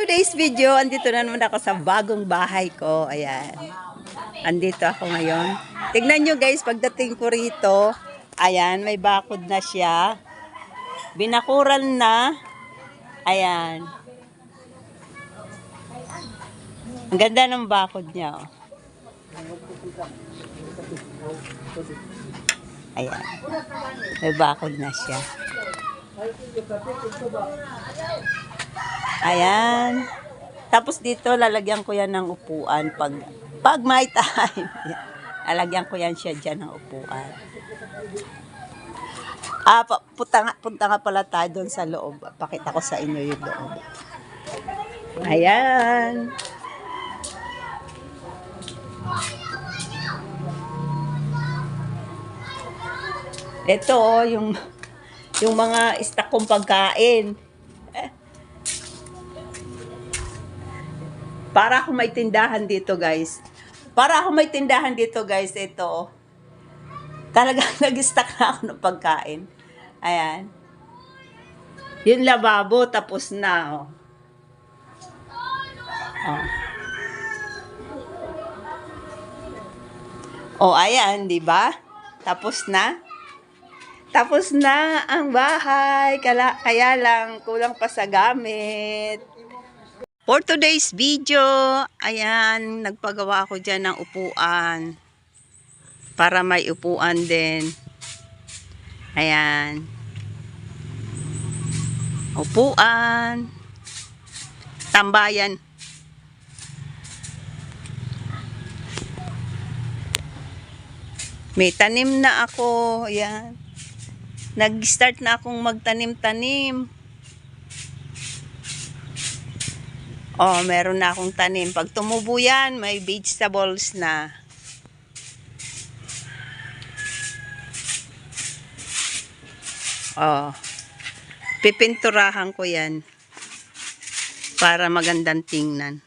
today's video, andito na naman ako sa bagong bahay ko. Ayan. Andito ako ngayon. Tignan nyo guys, pagdating ko rito, ayan, may bakod na siya. Binakuran na. Ayan. Ang ganda ng bakod niya. Oh. Ayan. May bakod na siya. Ayan. Tapos dito, lalagyan ko yan ng upuan pag, pag may time. Yan. lalagyan ko yan siya dyan ng upuan. Ah, punta nga, punta nga pala tayo doon sa loob. Pakita ko sa inyo yung loob. Ayan. Ito, oh, yung, yung mga stock kong pagkain. Para ako may tindahan dito, guys. Para ako may tindahan dito, guys, ito. Talagang nag-stock na ako ng pagkain. Ayan. Yung lababo, tapos na, oh. Oh. Oh, ayan, di ba? Tapos na. Tapos na ang bahay. Kala, kaya lang, kulang pa sa gamit. For today's video, ayan, nagpagawa ako dyan ng upuan. Para may upuan din. Ayan. Upuan. Tambayan. May tanim na ako. Ayan. Nag-start na akong magtanim-tanim. Oh, meron na akong tanim. Pag tumubo yan, may vegetables na. Oh. Pipinturahan ko yan para magandang tingnan.